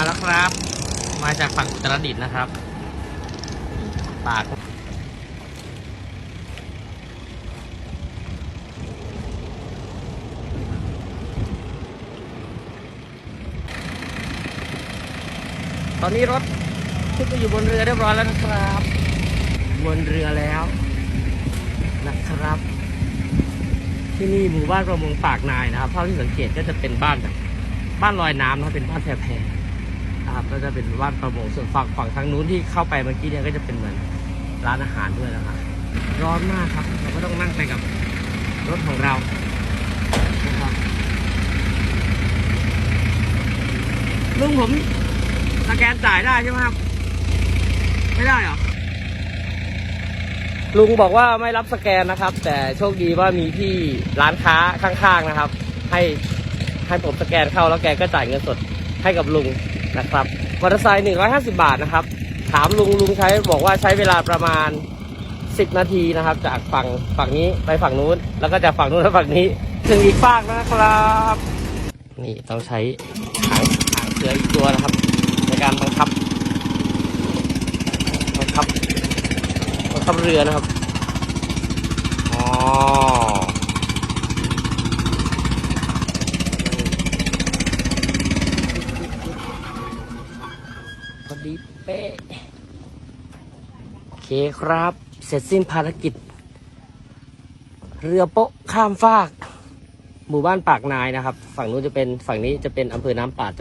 มาแล้วครับ มาจากฝั่งอุตรดิตถ์นะครับ ปากตอนนี้รถขึ้นไปอยู่บนเรือเรียบร้อยแล้วนะครับ บนเรือแล้วนะครับ ที่นี่หมู่บ้านประมงปากนายนะครับเท่าที่สังเกตก็จะเป็นบ้านแบบบ้านลอยน้ำนะเป็นบ้านแพรๆ นะครับก็จะเป็นบ้านประมงส่วนฝั่งฝั่งทางนู้นที่เข้าไปเมื่อกี้เนี่ยก็จะเป็นเหมือนร้านอาหารด้วยนะครับร้อนมากครับเราก็ต้องนั่งไปกับรถของเรานะครับลุงผมสแกนจ่ายได้ใช่ไหมครับ ไม่ได้หรอลุงบอกว่าไม่รับสแกนนะครับ แต่โชคดีว่ามีพี่ร้านค้าข้างๆนะครับ ให้ให้ผมสแกนเข้าแล้วแกก็จ่ายเงินสดให้กับลุง นะครับมอเตอร์ไซค์หนึ่งร้อยห้าสิบาทนะครับ ถามลุงลุงใช้บอกว่าใช้เวลาประมาณสิบนาทีนะครับ จากฝั่งฝั่งนี้ไปฝั่งนู้น แล้วก็จากฝั่งนู้นไปฝั่งนี้ ถึงอีกฝากนะครับ นี่ต้องใช้หางหางเสืออีกตัวนะครับ ในการบังคับบังคับบังคับเรือนะครับอ๋อ พอดีเป๊ะโอเคครับ เสร็จสิ้นภารกิจ เรือโป๊ะข้ามฟาก หมู่บ้านปากนายนะครับ ฝั่งนู้นจะเป็นฝั่งนี้จะเป็นอำเภอน้ำปาด